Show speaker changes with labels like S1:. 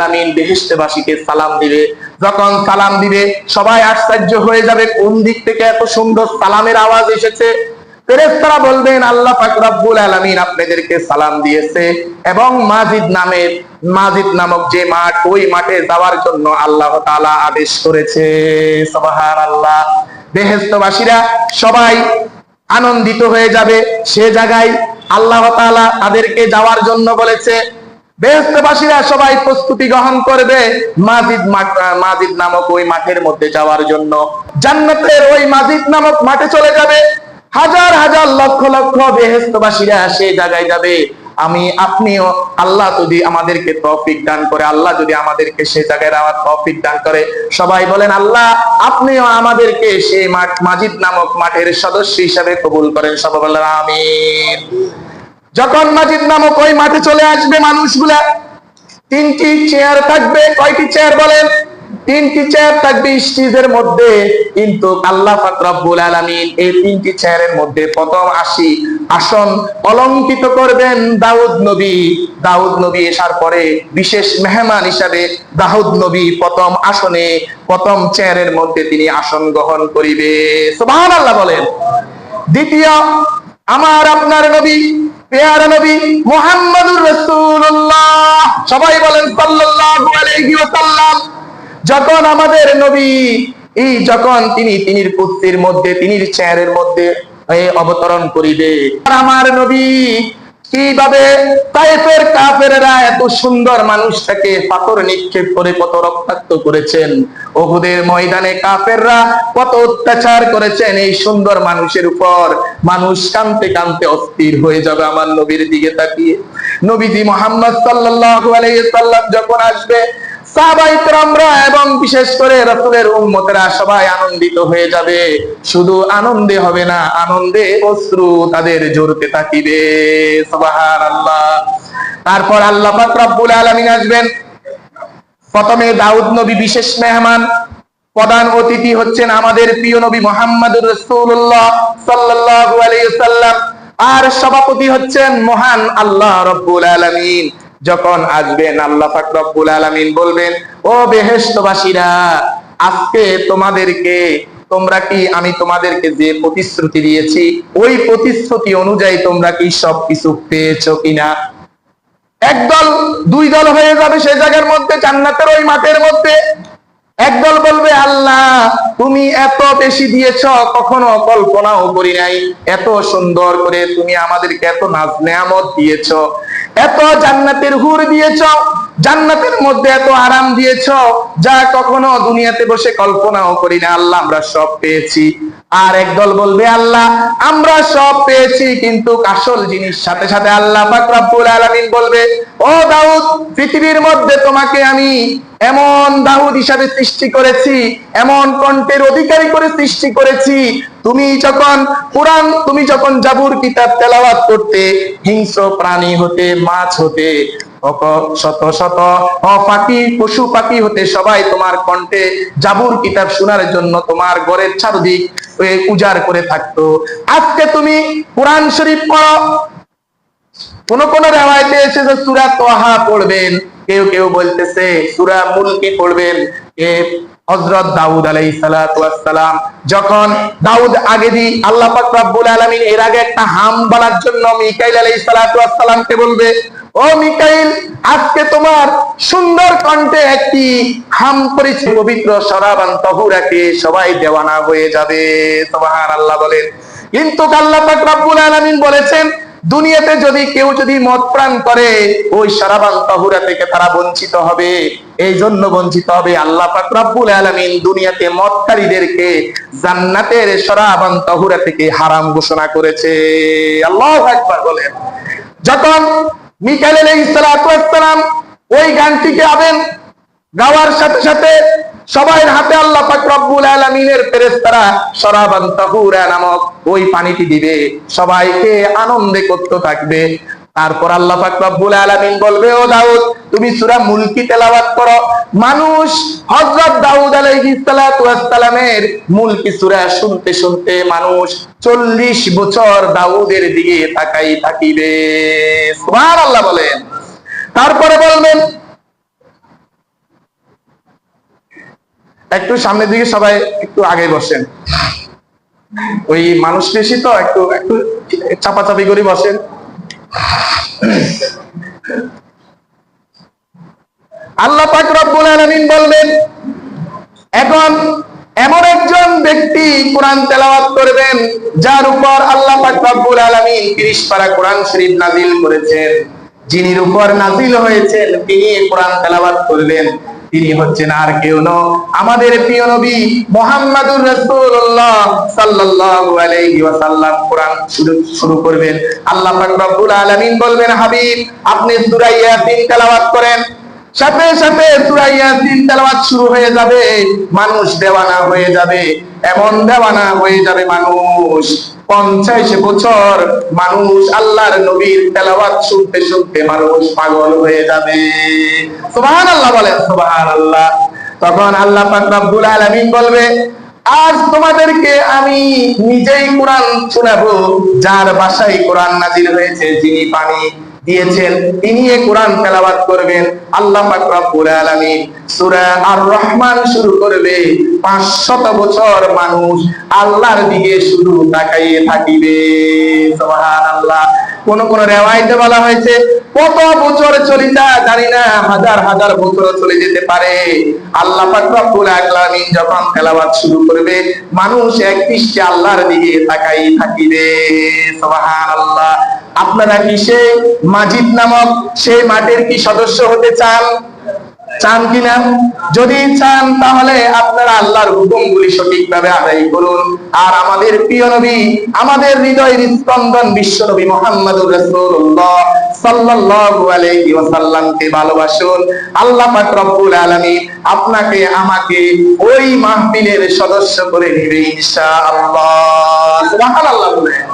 S1: আলামিন বেহেশতবাসীকে সালাম দিবে। যখন সালাম দিবে, সবাই আশ্চর্য হয়ে যাবে, কোন দিক থেকে এত সুন্দর সালামের আওয়াজ এসেছে। ফেরেশতারা বলবেন, আল্লাহ আপনাদেরকে সালাম দিয়েছে এবং মাজিদ নামের, মাজিদ নামক যে মাঠ, ওই মাঠে যাওয়ার জন্য আল্লাহ আদেশ করেছে। সবাই আনন্দিত হয়ে যাবে। সে জায়গায় আল্লাহ তাদেরকে যাওয়ার জন্য বলেছে বেহেশতবাসীরা সবাই প্রস্তুতি গ্রহণ করবে মাজিদ মাজিদ নামক ওই মাঠের মধ্যে যাওয়ার জন্য। জান্নাতের ওই মাজিদ নামক মাঠে চলে যাবে। হাজার হাজার লক্ষ লক্ষ বেহেশতবাসীরা সেই জায়গায় যাবে। আমি, আপনিও, আল্লাহ যদি আমাদেরকে তৌফিক দান করে, আল্লাহ যদি আমাদেরকে সে জায়গায় আমার তৌফিক দান করে, সবাই বলেন, আল্লাহ, আপনিও আমাদেরকে সেই মাঠ মাজিদ নামক মাঠের সদস্য হিসাবে কবুল করেন। সবাই বলেন, আমিন। যখন মাজিদ নামক ওই মাঠে চলে আসবে মানুষগুলা, তিনটি চেয়ার থাকবে, কয়টি চেয়ার বলেন? তিনটি চেয়ার থাকবে স্টেজের মধ্যে। কিন্তু আল্লাহ পাক রব্বুল আলামিন এই তিনটি চেয়ারের মধ্যে প্রথম আসি আসন অলঙ্কিত করবেন দাউদ নবী। দাউদ নবী আসার পরে বিশেষ মেহমান হিসাবে দাউদ নবী প্রথম আসনে, প্রথম চেয়ারের মধ্যে তিনি আসন গ্রহণ করিবে। সুবহানাল্লাহ বলেন। দ্বিতীয়, আমার আপনার নবী সবাই বলেন যখন আমাদের নবী, এই যখন তিনি তিনির কুস্তির মধ্যে, তিনির চেয়ারের মধ্যে অবতরণ করিবে। আমার নবী কীভাবে তাইফের কাফেরেরা এত সুন্দর মানুষটাকে পাথর নিক্ষেপ করে কত রক্তাক্ত করেছেন? ওহুদের ময়দানে কাফেররা কত অত্যাচার করেছেন এই সুন্দর মানুষের উপর? মানুষ কানতে কানতে অস্থির হয়ে যাবে আমার নবীর দিকে তাকিয়ে। নবীজি মোহাম্মদ সাল্লাল্লাহু আলাইহি সাল্লাম যখন আসবে এবং বিশেষ করে সবাই আনন্দিত হয়ে যাবে। শুধু আনন্দে হবে না, আনন্দে অশ্রু তাদের থাকিবে। তারপর আল্লাহ আসবেন। প্রথমে দাউদ নবী বিশেষ মেহমান, প্রধান অতিথি হচ্ছেন আমাদের প্রিয় নবী মোহাম্মদুর রাসূলুল্লাহ আর সভাপতি হচ্ছেন মহান আল্লাহ রব্বুল আলামিন। যখন আসবেন আল্লাহ পাক রব্বুল আলামিন বলবেন, ও বেহেশতবাসীরা, আজকে তোমাদেরকে, তোমরা কি, আমি তোমাদেরকে যে প্রতিশ্রুতি দিয়েছি, ওই প্রতিশ্রুতি অনুযায়ী তোমরা কি সবকিছু পেয়েছ কিনা? একদল দুই দল হয়ে যাবে সেই জায়গার মধ্যে, জান্নাতের ওই মাঠের মধ্যে। একদল বলবে, আল্লাহ, তুমি এত বেশি দিয়েছ, কখনো কল্পনাও করি নাই। এত সুন্দর করে তুমি আমাদেরকে এত নাজ নেয়ামত দিয়েছ। এত জান্নাতের হুর দিয়েছ। জান্নাতের মধ্যে এত আরাম দিয়েছ, যা কখনো দুনিয়াতে বসে কল্পনাও করি না। আল্লাহ, আমরা সব পেয়েছি। আর একদল বলবে, আল্লাহ, আমরা সব পেয়েছি, কিন্তু আসল জিনিস। সাথে সাথে আল্লাহ পাক রব্বুল আলামিন বলবে, ও দাউদ, পৃথিবীর মধ্যে তোমাকে আমি এমন দাউদ হিসাবে সৃষ্টি করেছি, এমন কণ্ঠের অধিকারী করে সৃষ্টি করেছি। তুমি যখন কোরআন, তুমি যখন জাবুর কিতাব তেলাওয়াত করতে, হিংস্র প্রাণী হতে, মাছ হতে শত শত অ পাখি পশু পাখি হতে সবাই তোমার কণ্ঠে জাবুর কিতাব শোনার জন্য তোমার চারদিক উজাড় করে থাকতো। আজকে তুমি কোরআন শরীফ পড়ো। কোন কোন রেওয়ায়তে সূরা তোহা পড়বেন, কেউ কেউ বলতেছে, সূরা মুলকি পড়বেন। এ, হযরত দাউদ ওয়াস সালাম, যখন দাউদ আগে দি আল্লাহ পাক রব্বুল আলামিন এর আগে একটা হাম বলার জন্য মিকাইল আলাইহিস সালাতু ওয়াস বলবে ও মিকাইল, আজকে তোমার সুন্দর কণ্ঠে একটি হাম করেছে পবিত্র সরাবান তহুরাকে। সবাই দেওয়ানা হয়ে যাবে, সুবহানাল্লাহ বলেন। কিন্তু আল্লাহ পাক রব্বুল আলামিন বলেছেন, দুনিয়াতে যদি কেউ যদি মদ প্রাণ করে, ওই সারাবান তাহুরা থেকে তারা বঞ্চিত হবে। এই জন্য বঞ্চিত হবে আল্লাহ রব্বুল আলামিন দুনিয়াতে মদকারীদেরকে জান্নাতের সারাবান তাহুরা থেকে হারাম ঘোষণা করেছে। আল্লাহু আকবার বলেন। যখন মিকাইল আলাইহিস সালাতু ওয়াস সালাম ওই গানটি গাবেন। গাওয়ার সাথে সাথে সবাই হাতে আল্লাহ পাক আলামিনের ফেরেশতারা শরাবান তাহুরা নামক ওই পানিটি দিবে। সবাইকে আনন্দে করতে থাকবে। তারপর আল্লাহ পাক রব্বুল আলামিন বলবে, ও দাউদ, তুমি সূরা মুলকি তেলাওয়াত করো। মানুষ হযরত দাউদ আলাইহিস সালাতু ওয়াস সালামের মুলকি সূরা শুনতে শুনতে মানুষ 40 বছর দাউদের দিকে তাকাই থাকিবে। সুবহানাল্লাহ বলেন। তারপরে বলবেন, একটু সামনের দিকে সবাই একটু আগে বসেন। ওই মানুষ বেশি তো, একটু একটু চাপাচাপি করে বসেন। আল্লাহ পাক রব্বুল আলামিন বলবেন এখন এমন একজন ব্যক্তি কোরআন তেলাওয়াত করবেন, যার উপর আল্লাহ পাক রব্বুল আলামিন 30 পারা কোরআন শরীফ নাজিল করেছেন। যিনি উপর নাজিল হয়েছেন, তিনি কোরআন তেলাওয়াত করবেন। তিনি হচ্ছেন আর কেউ নয় আমাদের প্রিয় নবী মুহাম্মাদুর রাসূলুল্লাহ সাল্লাল্লাহু আলাইহি ওয়াসাল্লাম কোরআন শুরু করবেন। আল্লাহ পাক রব্বুল আলামিন বলবেন, হাবিব, আপনি সূরা ইয়াসিন তেলাওয়াত করেন। সাথে সাথে সূরা ইয়াসিন তেলাওয়াত শুরু হয়ে যাবে, মানুষ দেওয়ানা হয়ে যাবে, এমন দেওয়ানা হয়ে যাবে মানুষ। পঞ্চাশ বছর মানুষ আল্লাহর নবীর তেলাওয়াত শুনতে শুনতে মানুষ পাগল হয়ে যাবে। সুবহানাল্লাহ বলেন, সুবহানাল্লাহ। তখন আল্লাহ পাকুল আলামিন বলবে, আজ তোমাদেরকে আমি নিজেই কোরআন শোনাবো, যার বাসায় কোরআন নাজির হয়েছে যিনি পানি দিয়েছেন। তিনি কোরআন তেলাওয়াত করবেন। আল্লাহ পাক রব্বুল আলামিন সূরা আর রহমান শুরু করবে 500 বছর মানুষ আল্লাহর দিকে শুধু তাকাইয়ে থাকিবে। সুবহানাল্লাহ। কোন কোন রেওয়ায়েতে বলা হয়েছে, কত বছর চলিতা জানি না, হাজার হাজার বছর চলে যেতে পারে। আল্লাহ পাক আলামিন যখন তেলাওয়াত শুরু করবে, মানুষ এক দৃষ্টি আল্লাহর দিকে তাকাই থাকিবে। সুবহানাল্লাহ। আপনারা কি সেই মাজিদ নামক সেই মাঠের কি সদস্য হতে চান? চান কিনা? যদি চান, তাহলে আপনারা আল্লাহর হুকুমগুলি সঠিকভাবে আদায় করুন। আর আমাদের প্রিয় নবী, আমাদের হৃদয়ের স্পন্দন বিশ্ব নবী মোহাম্মদুর রাসূলুল্লাহ ভালোবাসুন। আল্লাহ পাক রব্বুল আপনাকে, আমাকে ওই মাহফিলের সদস্য করে নেবে ইনশাআল্লাহ। সুবহানাল্লাহ বলে